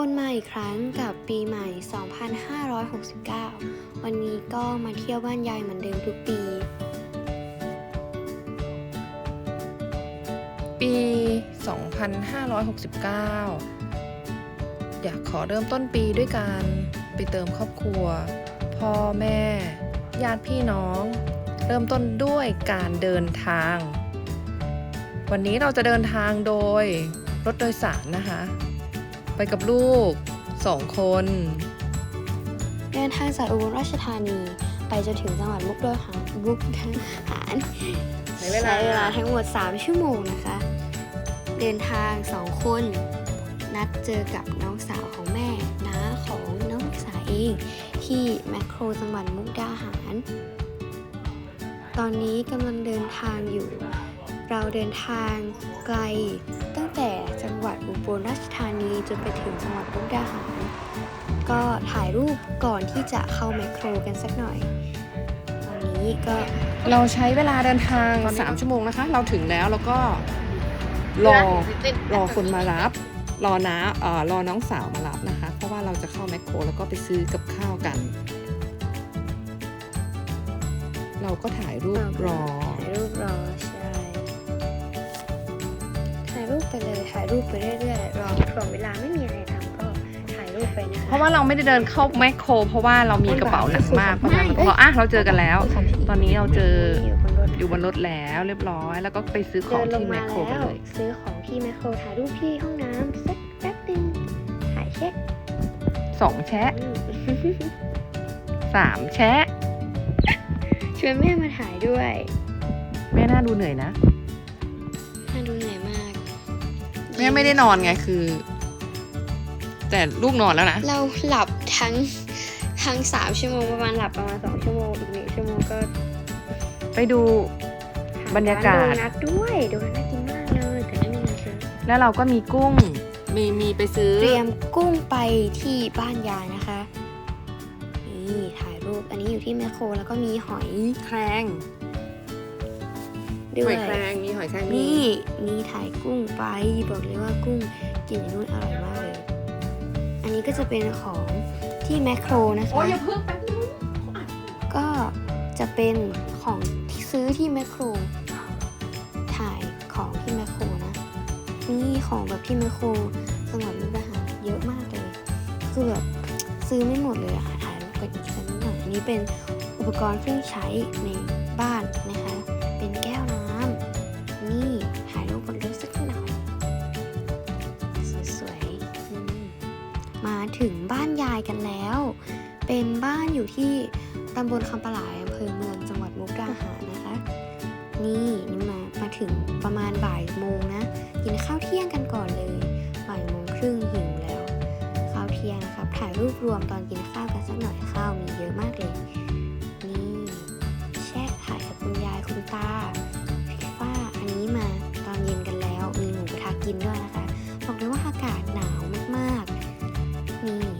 วนมาอีกครั้งกับปีใหม่ 2569 วันนี้ก็มาเที่ยวบ้านยายเหมือนเดิมทุกปี ปี 2569 อยากขอเริ่มต้นปีด้วยการไปเติมครอบครัว พ่อแม่ ญาติพี่น้อง เริ่มต้นด้วยการเดินทาง วันนี้เราจะเดินทางโดยรถโดยสารนะคะ ไปกับลูกสองคน เดินทางจากอุบลราชธานี ไปจนถึงจังหวัดมุกดาหารมุกดาหารใช้เวลาใช้เวลาทั้งหมด 3 ชั่วโมงนะคะ เดินทาง2คน นัดเจอกับน้องสาวของแม่น้าของน้องสาวเอง ที่แมคโครจังหวัดมุกดาหาร ตอนนี้กำลังเดินทางอยู่ เราเดินทางไกลตั้ง แต่จังหวัดอุบลราชธานีจนไปถึงจังหวัดมุกดาหาร ก็ถ่ายรูปก่อนที่จะเข้าแมคโครกันสักหน่อย ตอนนี้ก็เราใช้เวลาเดินทาง 3 ชั่วโมงนะคะ เราถึงแล้วแล้วก็รอรอคนมารับ รอน้าเอ่อรอน้องสาวมารับนะคะ เพราะว่าเราจะเข้าแมคโครแล้วก็ไปซื้อกับข้าวกัน เราก็ถ่ายรูปรอถ่ายรูปรอใไปเลยถ่ายรูปไปเรื่อยๆรอถ่วงเวลาไม่มีอะไรทำก็ถ่ายรูปไปนะคะเพราะว่าเราไม่ได้เดินเข้าแมคโคร เพราะว่าเรามีกระเป๋าหนักมากเพราะฉะนั้นเราอะเราเจอกันแล้ว ตอนนี้เราเจออยู่บนรถอยู่บนรถแล้วเรียบร้อย แล้วก็ไปซื้อขอเดิงนลงที่แมมาคโครกันแล้วเลย ซื้อของที่แมคโครถ่ายรูปที่ห้องน้ำสักแป๊บนึงถ่ายเช็คสองแชะอืมสามแชะชวนแม่มาถ่ายด้วย แม่น่าดูเหนื่อยนะ แม่ไม่ได้นอนไงคือ แต่ลูกนอนแล้วนะ เราหลับทั้งทั้งสามชั่วโมงประมาณหลับประมาณสองชั่วโมงอีกหนึ่งชั่วโมงก็ไปดูบรรยากาศ โดนัทด้วยโดนัทน่ากินมากเลยแต่ไม่มีเงินซื้อแล้วเราก็มีกุ้ง มีมีไปซื้อ เตรียมกุ้งไปที่บ้านยายนะคะนี่ถ่ายรูปอันนี้อยู่ที่แมคโครแล้วก็มีหอยแครง ด้หวอยยแครงมีหอยแครงมีนี่นี่ถ่ายกุ้งไปบอกเลยว่ากุ้งกินอยู่นู่นอร่อยมากเลย อันนี้ก็จะเป็นของที่แมคโครนะคะ โอ้ยอย่าเพิ่งแป๊บนึงก็จะเป็นของที่ซื้อที่แมคโคร ถ่ายของที่แมคโครนะ นี่ของแบบที่แมคโครจังหวัดมุกดาหารเยอะมากเลย คือแบบซื้อไม่หมดเลยอะค่ะถ่ายรูปกันอีกสักนิดหน่อยอันนี้เป็นอุปกรณ์เครื่องใช้ในบ้านนะคะ ถึงบ้านยายกันแล้ว เป็นบ้านอยู่ที่ตำบลคำปะหลายอำเภอเมืองจังหวัดมุกดาหารนะคะ นี่นี่มามาถึงประมาณบ่ายโมงนะกินข้าวเที่ยงกันก่อนเลยบ่ายโมงครึ่งหิวแล้วข้าวเที่ยงนะครับถ่ายรูปรวมตอนกินข้าวกันสักหน่อยข้าวมีเยอะมากเลย นี่แชะถ่ายกับคุณยายคุณตาพี่ฟ้าอันนี้มาตอนเย็นกันแล้ว มีหมูกระทะกินด้วยนะคะบอกเลยว่าอากาศหนาว ๆนี่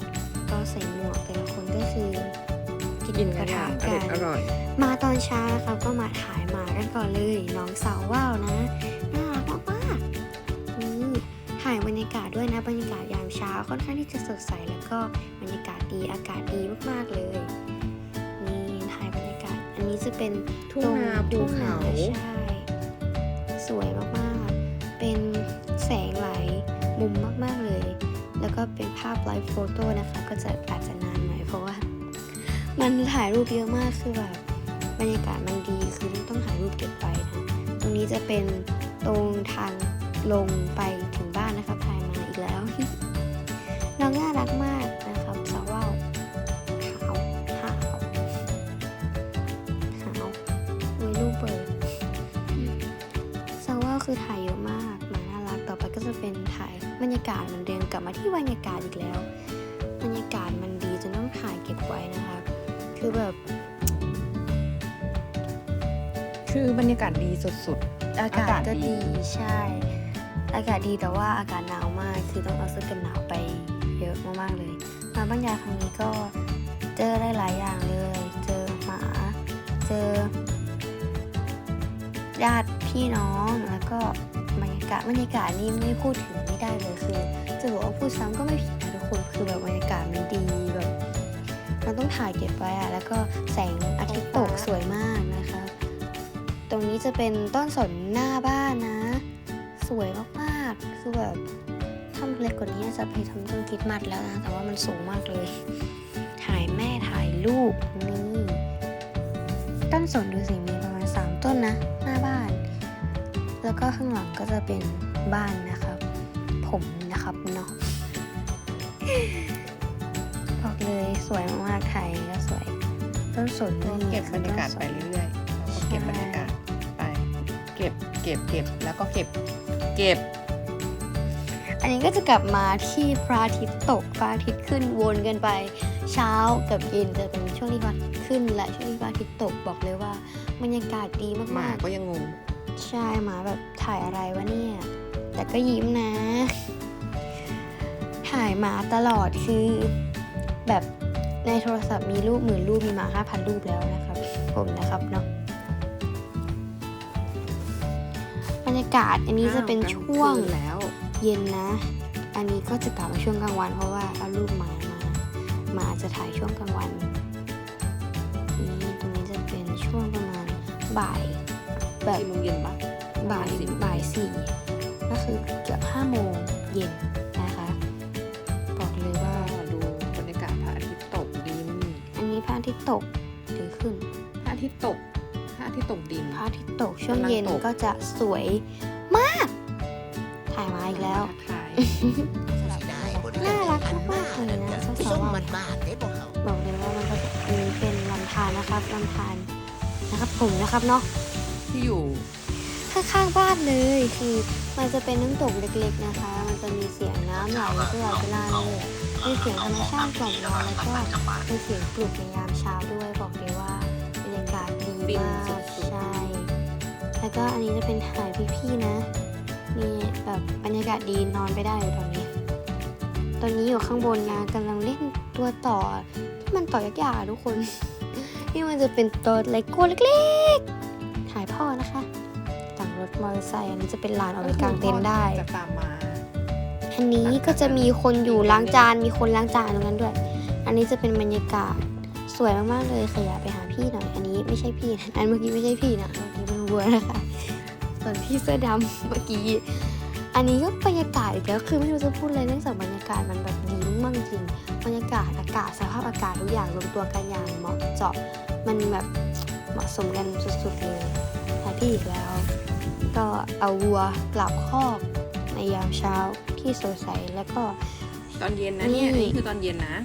ก็ใส่หมวกแต่ละคนก็คือกินกันอย่างอร่อย มาตอนเช้าครับก็มาถ่ายหมากันก่อนเลยน้องสาวว่าวนะน่ารักมากๆนี่ถ่ายบรรยากาศด้วยนะบรรยากาศยามเช้าค่อนข้างที่จะสดใสแล้วก็บรรยากาศดีอากาศดีมากๆเลยนี่ถ่ายบรรยากาศ อันนี้จะเป็นทุ่งตรงนาภูทุ่งเขาใช่สวยมากๆ เป็นแสงไหลมุมมากๆ เลยแล้วก็เป็นภาพไลฟ์โฟโต้นะคะ ก็จะอาจจะนานหน่อยเพราะว่า มันถ่ายรูปเยอะมากคือแบบบรรยากาศมันดีคือต้องถ่ายรูปเก็บไว้นะตรงนี้จะเป็นตรงทางลงไปถึงบ้านนะครับถ่ายมาอีกแล้วน้องน่ารักมากนะครับสาวว่าวขาวขาวขาวอุ้ยรูปเปิดสาวว่าวคือถ่ายเยอะมาก จะเป็นถ่ายบรรยากาศเหมันเดิมกลับมาที่บรรยากาศอีกแล้ว บรรยากาศมันดีจนต้องถ่ายเก็บไว้นะคะ คือแบบ คือบรรยากาศดีสุดอากาศอากาศก็ดีดีใช่ อากาศดีแต่ว่าอากาศหนาวมากคือต้องเอาเสื้อกันหนาวไปเยอะมากๆเลย มาบรรยายครั้งนี้ก็เจอได้หลายอย่างเลย เจอหมา เจอญาติพี่น้องแล้วก็ บรรยากาศบรรยากาศนี่ไม่พูดถึงไม่ได้เลยคือ จะบอกว่าพูดซ้ำก็ไม่ผิดนะทุกคนคือแบบบรรยากาศมันดีแบบมันต้องถ่ายเก็บไว้อะแล้วก็แสงอาทิตย์ตกสวยมากนะคะ ตรงนี้จะเป็นต้นสนหน้าบ้านนะ สวยมากๆคือแบบถ้าเล็กกว่านี้จะไปทำต้นคิดมัดแล้วนะแต่ว่ามันสูงมากเลย ถ่ายแม่ถ่ายลูกนี่ต้นสนดูสิมีประมาณสามต้นนะ แล้วก็ข้างหลังก็จะเป็นบ้านนะครับ ผมนะครับเนาะบอกเลยสวยมากๆถ่ายก็สวยต้นสนก็นี่เก็บบรรยากาศไปเรื่อยๆเราก็เก็บบรรยากาศไป เก็บเก็บเก็บแล้วก็เก็บ เก็บ อันนี้ก็จะกลับมาที่พระอาทิตย์ตกพระอาทิตย์ขึ้นวนกันไป เช้ากับเย็นจะเป็นช่วงที่พระอาทิตย์ขึ้น และช่วงที่พระอาทิตย์ตกบอกเลยว่าบรรยากาศดีหมามากก็ยังงงๆ ใช่หมาแบบถ่ายอะไรวะเนี่ย แต่ก็ยิ้มนะ ถ่ายหมาตลอดคือ แบบในโทรศัพท์มีรูปหมื่นรูปมีหมาห้าพันรูปแล้วนะครับ ผมนะครับเนาะบรรยากาศอันนี้จะเป็นช่วงกลาคืนแล้วเย็นนะ อันนี้ก็จะกลับมาช่วงกลางวัน เพราะว่าเอารูปหมามาหมาจะถ่ายช่วงกลางวันนี่ตรงนี้จะเป็นช่วงประมาณบ่าย แบบสี่โมงเย็นปะบ่ายบ่ายสี่ก็คือเกือบห้าโมงเย็นนะคะ บอกเลยว่าก็ดูบรรยากาศพระอาทิตย์ตกดิน อันนี้พระอาทิตย์ตกหรือขึ้นพระอาทิตย์ตกพระอาทิตย์ตกดินพระอาทิตย์ตกช่วงเย็นกำลังตกก็จะสวยมาก ถ่ายมาอีกแล้วถ่ายน่ารักมากๆเลยนะสาวๆส่งอะมันมาได้บ่เขาบอกเลยว่ามันก็จะมีเป็นลำธารนะครับลำธารนะครับผมนะครับเนาะ ที่อยู่ข้างๆบ้านเลยคือมันจะเป็นน้ำตกเล็กๆนะคะ มันจะมีเสียงน้ำไหลตลอดเวลาเลยมีเสียงธรรมชาติกล่อมเราแล้วก็มีเสียงปลุกในยามเช้าด้วยบอกเลยว่าบรรยากาศดีมากใช่แล้วก็อันนี้จะเป็นถ่ายพี่ๆนะนี่แบบบรรยากาศดีนอนไปได้เลยตอนนี้ ตอนนี้อยู่ข้างบนนะกำลังเล่นตัวต่อที่มันต่อยากๆอะทุกคน ที่มันจะเป็นตัวเลโก้เล็กๆ ถ่ายพ่อนะคะต่างรถมอเตอร์ไซค์อันนี้จะเป็นลานเอาไว้กางเต็นท์ได้ จะตามมา อันนี้ก็จะมีคนอยู่ล้างจาน มีคนล้างจานตรงนั้นด้วย อันนี้จะเป็นบรรยากาศสวยมากๆเลยขยะไปหาพี่หน่อย อันนี้ไม่ใช่พี่นะอันเมื่อกี้ไม่ใช่พี่นะเมื่อกี้เป็นวัวนะคะส่วนพี่เสื้อดำเมื่อกี้ อันนี้ก็บรรยากาศอีกแล้วคือไม่รู้จะพูดอะไรเนื่องจากบรรยากาศมันแบบดีมากๆจริง บรรยากาศอากาศสภาพอากาศทุกอย่างรวมตัวกันอย่างเหมาะเจาะ มันแบบเหมาะสมกันสุดๆเลย หาพี่อีกแล้ว ก็เอาวัวกลับคอกในยามเช้าที่สดใสแล้วก็ ตอนเย็นนะเนี่ยนี่ นี่คือตอนเย็นนะ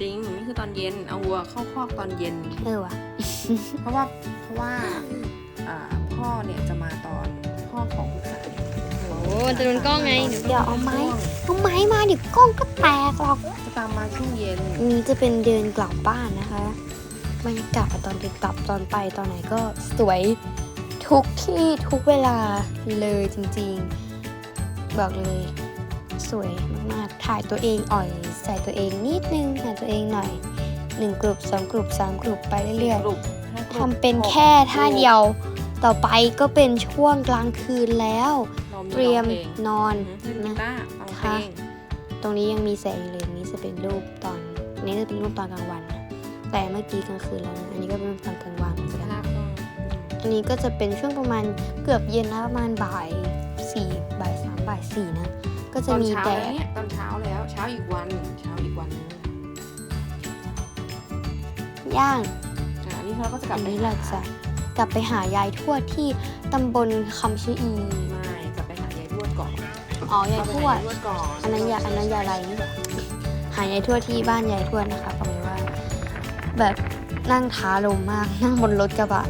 จริงนี่คือตอนเย็นเอาวัวเข้าคอกตอนเย็น เออว่ะ เพราะว่าเพราะว่าอ่าพ่อเนี่ยจะมาตอนพ่อของผู้ชายโอ้จะโดนกล้องไง เดี๋ยวเอาไม้ เอาไม้มาเดี๋ยวกล้องก็แตกหรอกจะตามมาช่วงเย็นนี้จะเป็นเดินกลับบ้านนะคะ บรรยากาศตอนเดินกลับตอนไปตอนไหนก็สวยทุกที่ทุกเวลาเลยจริงๆ บอกเลยสวยมากๆ ถ่ายตัวเองอ่อย ใส่ตัวเองนิดนึงถ่ายตัวเองหน่อยหนึ่งกลุ่มสองกลุ่มสามกลุ่มไปเรื่อยกลุ่มๆห้ากลุ่มทำเป็นแค่ท่าเดียว ต่อไปก็เป็นช่วงกลางคืนแล้วาเตรียมองพลงนอนอือฮึเล่นกีนะตาร์ฟังเพลค่ะงตรงนี้ยังมีแสงอยู่เลยอันนี้จะเป็นรูปตอนอันนี้จะเป็นรูปตอนกลางวันนะ แต่เมื่อกี้กลางคืนแล้วนะอันนี้ก็เป็นรูปตอนกลางวันเหมือนกันภาพก็อันนี้ก็จะเป็นช่วงประมาณเกือบเย็นนะประมาณบ่ายสี่บ่ายสามบ่ายสี่นะ ก็ตจะอนมีเช้าแดแล้วดเนี่ยตอนเช้าแล้วเช้าอีกวันเช้าอีกวันนึงย่างอ่าอันนี้เราก็จะกลัอับนไปนี้หเราจะกลับไปหายายทวดที่ตำบลคำชะอีไม่กลับไปหายายทวดก่อนอ๋อยายทวดทวดก่อนอันนั้นยาอันนั้นยายไรนี่หว่าหายายทวดที่บ้านยายทวดนะคะบอกเลยว่า แบบนั่งท้าลมมาก นั่งบนรถกระบะ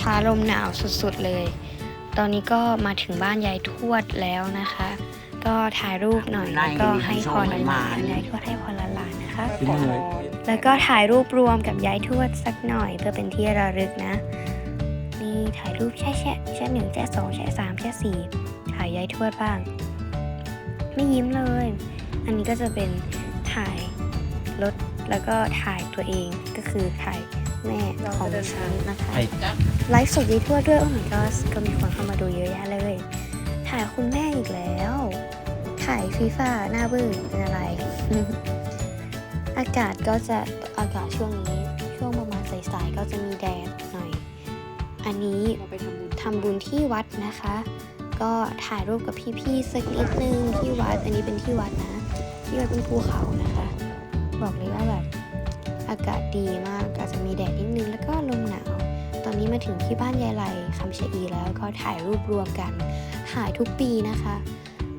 ท้าลมหนาวสุดๆเลย ตอนนี้ก็มาถึงบ้านยายทวดแล้วนะคะ ก็ถ่ายรูปหน่อยแล้วก็ให้พรหลานๆยายทวดให้พรหลานๆนะคะขอพรแล้วก็ถ่ายรูปรวมกับยายทวดสักหน่อย เพื่อเป็นที่ระลึกนะนี่ถ่ายรูปแช่แช่แช่หนึ่งแช่สองแช่สามแช่สี่ถ่ายยายทวดบ้าง ไม่ยิ้มเลย อันนี้ก็จะเป็นถ่ายรถ แล้วก็ถ่ายตัวเองก็คือถ่ายแม่ของฉันนะคะไลฟ์สดยายทวดด้วยโอ้ my god ก็มีคนเข้ามาดูเยอะแยะเลย ถ่ายคุณแม่อีกแล้ว ถ่ายฟีฟ่าหน้าบึ้งเป็นอะไร อากาศก็จะอากาศช่วงนี้ ช่วงประมาณสายๆก็จะมีแดดหน่อย อันนี้เราไปทำบุญทำบุญที่วัดนะคะ ก็ถ่ายรูปกับพี่ๆสักนิดนึงที่วัดอันนี้เป็นที่วัดนะ ที่วัดเป็นภูเขา อากาศดีมากอาจจะมีแดดนิดนึงแล้วก็ลมหนาว ตอนนี้มาถึงที่บ้านยายไหลคำชะอีแล้วก็ถ่ายรูปรวมกัน ถ่ายทุกปีนะคะ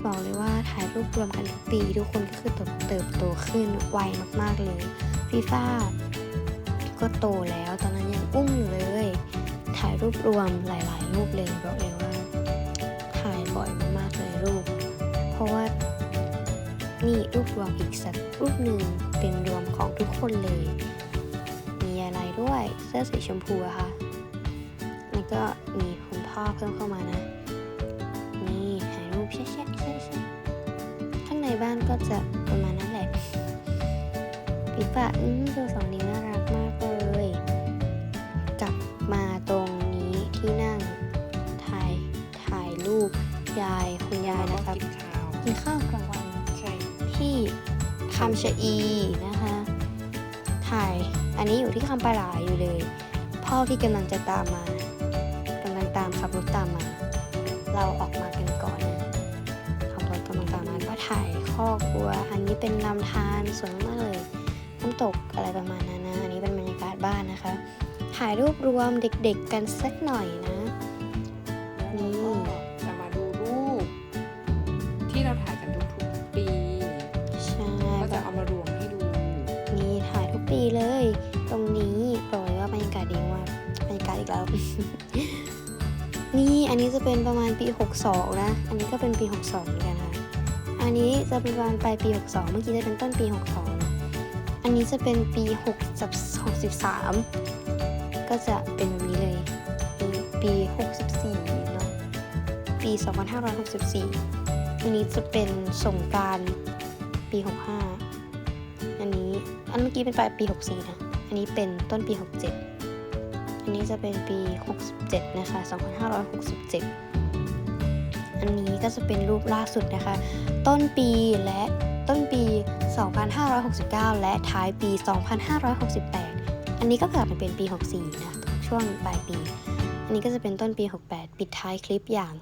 บอกเลยว่าถ่ายรูปรวมกันทุกปี ทุกคนก็คือเติบโตขึ้นไวมากๆเลยฟีฟ่าก็โตแล้วตอนนั้นยังอุ้มอยู่เลย ถ่ายรูปรวมหลายๆรูปเลยบอกเลยว่า นี่รูปรวมอีกสักรูปหนึ่งเป็นรวมของทุกคนเลย มีอะไรด้วยเสื้อสีชมพูอะค่ะแล้วก็มีคุณพ่อเพิ่มเข้ามานะ นี่ถ่ายรูปแช่แช่แช่แช่ข้างในบ้านก็จะประมาณนั้นแหละปีฟ้าอืมตัวสองนิ้วน่ารักมากเลย กลับมาตรงนี้ที่นั่งถ่ายถ่ายรูปยายคุณยายนะครับ คำชะอีนะคะถ่ายอันนี้อยู่ที่คำปาหลาอยู่เลย พ่อที่กำลังจะตามมากำลังตามขับรถตามมา เราออกมากันก่อนนะขับรถกำลังตามมาก็ถ่ายคอกวัว อันนี้เป็นลำธารสวยมากเลยน้ำตกอะไรประมาณนั้นนะอันนี้เป็นบรรยากาศบ้านนะคะถ่ายรูปรวมเด็กๆกันสักหน่อยนะนี่ กาศอีกแล้ว นี่อันนี้จะเป็นประมาณปี 62 นะ อันนี้ก็เป็นปี 62 เหมือนกันค่ะ อันนี้จะเป็นประมาณปลายปี 62 เมื่อกี้จะเป็นต้นปี 62 อันนี้จะเป็นปี6 63ก็จะเป็นแบบนี้เลยปีปี 64 เนาะ ปี 2564 อันนี้จะเป็นสงการปี 65 อันนี้ อันเมื่อกี้เป็นปลายปี 64 นะ อันนี้เป็นต้นปี 67 อันนี้จะเป็นปี 67 นะคะ 2567 อันนี้ก็จะเป็นรูปล่าสุดนะคะ ต้นปีและต้นปี 2569 และท้ายปี 2568 อันนี้ก็กลับมาเป็นปี 64 นะ ช่วงปลายปี อันนี้ก็จะเป็นต้นปี 68 ปิดท้ายคลิปอย่าง